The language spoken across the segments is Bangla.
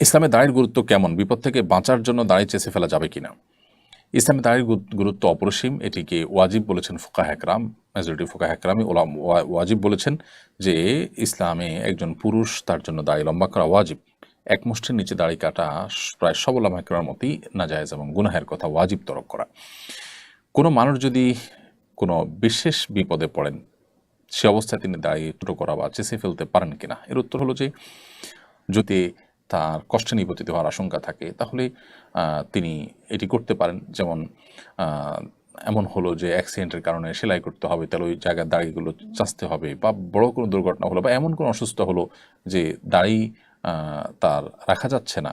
ইসলামে দাঁড়ির গুরুত্ব কেমন? বিপদ থেকে বাঁচার জন্য দাঁড়িয়ে চেষে ফেলা যাবে কিনা? ইসলামে দাঁড়ির গুরুত্ব অপরিসীম। এটিকে ওয়াজিব বলেছেন ফুকা হ্যাকরাম মেজরিটি ফুকা হ্যাকরামই ওলাম ওয়া- ওয়াজিব বলেছেন যে, ইসলামে একজন পুরুষ তার জন্য দাড়ি লম্বা করা ওয়াজিব। এক মুষ্টির নিচে দাড়ি কাটা প্রায় সব ওলামা একরামের মতোই নাজায়েজ এবং গুনাহের কথা ওয়াজিব তরক করা। কোনো মানুষ যদি কোনো বিশেষ বিপদে পড়েন, সে অবস্থায় তিনি দাঁড়িয়ে ছোটো করা বা চেষে ফেলতে পারেন কিনা? এর উত্তর হলো যে, যদি তার কষ্টে নিপতিত হওয়ার আশঙ্কা থাকে, তাহলে তিনি এটি করতে পারেন। যেমন এমন হলো যে অ্যাক্সিডেন্টের কারণে সেলাই করতে হবে, তাহলে ওই জায়গার দাড়িগুলো চাচতে হবে বা বড় কোনো দুর্ঘটনা হলো বা এমন কোনো অসুস্থ হলো যে দাড়ি তার রাখা যাচ্ছে না।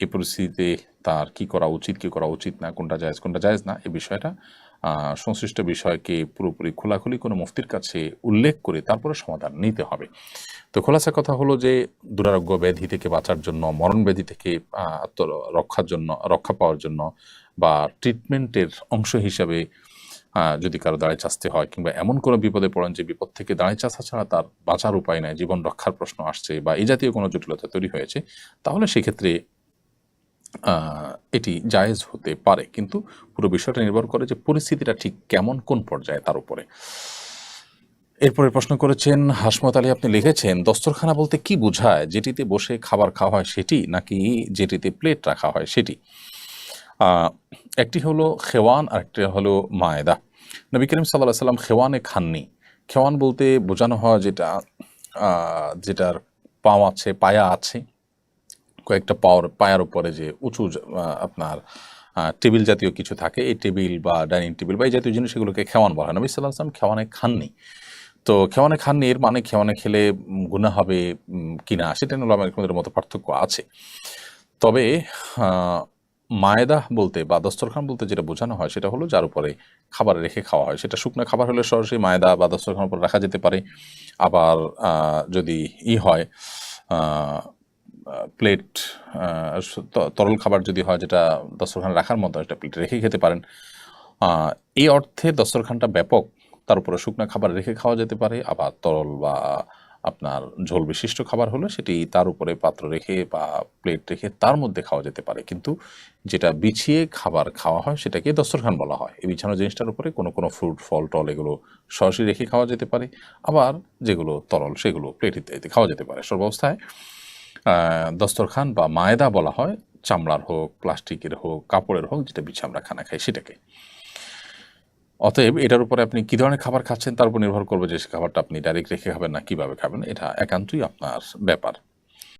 এই পরিস্থিতিতে তার কি করা উচিত, কি করা উচিত না, কোনটা জায়েজ কোনটা জায়েজ না এই বিষয়টা সংশ্লিষ্ট বিষয়কে পুরোপুরি খোলাখুলি কোনো মুফতির কাছে উল্লেখ করে তারপরে সমাধান নিতে হবে। তো খোলাসা কথা হলো যে, দুরারোগ্য ব্যাধি থেকে বাঁচার জন্য, মরণ ব্যাধি থেকে রক্ষার জন্য, রক্ষা পাওয়ার জন্য বা ট্রিটমেন্টের অংশ হিসাবে যদি কারও দাঁড়িয়ে চাচতে হয় কিংবা এমন কোনো বিপদে পড়েন যে বিপদ থেকে দাঁড়িয়ে চাচা ছাড়া তার বাঁচার উপায় নাই, জীবন রক্ষার প্রশ্ন আসছে বা এই জাতীয় কোনো জটিলতা তৈরি হয়েছে, তাহলে সেক্ষেত্রে এটি জায়েজ হতে পারে, কিন্তু পুরো বিষয়টা নির্ভর করে যে পরিস্থিতিটা ঠিক কেমন, কোন পর্যায়ে তার উপরে। এরপরে প্রশ্ন করেছেন, হাসমত আলী আপনি লিখেছেন, দস্তরখানা বলতে কি বোঝায়? যেটিতে বসে খাবার খাওয়া হয় সেটি, নাকি যেটিতে প্লেট রাখা হয় সেটি? একটি হলো খেওয়ান আর একটি হলো মায়েদা। নবী করিম সাল্লাহ সাল্লাম খেওয়ানে খাননি। খেওয়ান বলতে বোঝানো হয় যেটা যেটার পাও আছে, পায়া আছে। কয়েকটা পাওয়ার, পায়ার উপরে যে উঁচু আপনার টেবিল জাতীয় কিছু থাকে, এই টেবিল বা ডাইনিং টেবিল বা এই জাতীয় জিনিস এগুলোকে খেওয়ান বলা হয় নবী সাল্লাহ আসলাম খেওয়ানে খাননি। তো খেওয়ানে খাননি, এর মানে খেওয়ানে খেলে গুণা হবে কিনা, সেটা নিয়ে আমাদের মতো পার্থক্য আছে। তবে মায়েদা বলতে বা দস্তরখান বলতে যেটা বোঝানো হয় সেটা হলো যার উপরে খাবার রেখে খাওয়া হয়। সেটা শুকনো খাবার হলে সরাসরি মায়েদা বা দস্তরখানের উপর রাখা যেতে পারে। আবার যদি ই হয় প্লেট তরল খাবার যদি হয় যেটা দস্তরখানে রাখার মতো একটা প্লেট রেখে খেতে পারেন। এই অর্থে দস্তরখানটা ব্যাপক। তার উপরে শুকনো খাবার রেখে খাওয়া যেতে পারে, আবার তরল বা আপনার ঝোল বিশিষ্ট খাবার হলে সেটি তার উপরে পাত্র রেখে বা প্লেট রেখে তার মধ্যে খাওয়া যেতে পারে। কিন্তু যেটা বিছিয়ে খাবার খাওয়া হয় সেটাকে দস্তরখান বলা হয়। এই বিছানো জিনিসটার উপরে কোনো কোনো ফ্রুট ফল, টল এগুলো সরাসরি রেখে খাওয়া যেতে পারে। আবার যেগুলো তরল সেগুলো প্লেট ইত্যাদিতে খাওয়া যেতে পারে। সর্বাবস্থায় দস্তরখান বা মায়দা বলা হয়, চামড়ার হোক, প্লাস্টিকের হোক, কাপড়ের হোক, যেটা বিছে আমরা খানা খাই সেটাকে। অতএব এটার উপরে আপনি কী ধরনের খাবার খাচ্ছেন তার উপর নির্ভর করবে যে সে খাবারটা আপনি ডাইরেক্ট রেখে খাবেন না, কীভাবে খাবেন, এটা একান্তই আপনার ব্যাপার।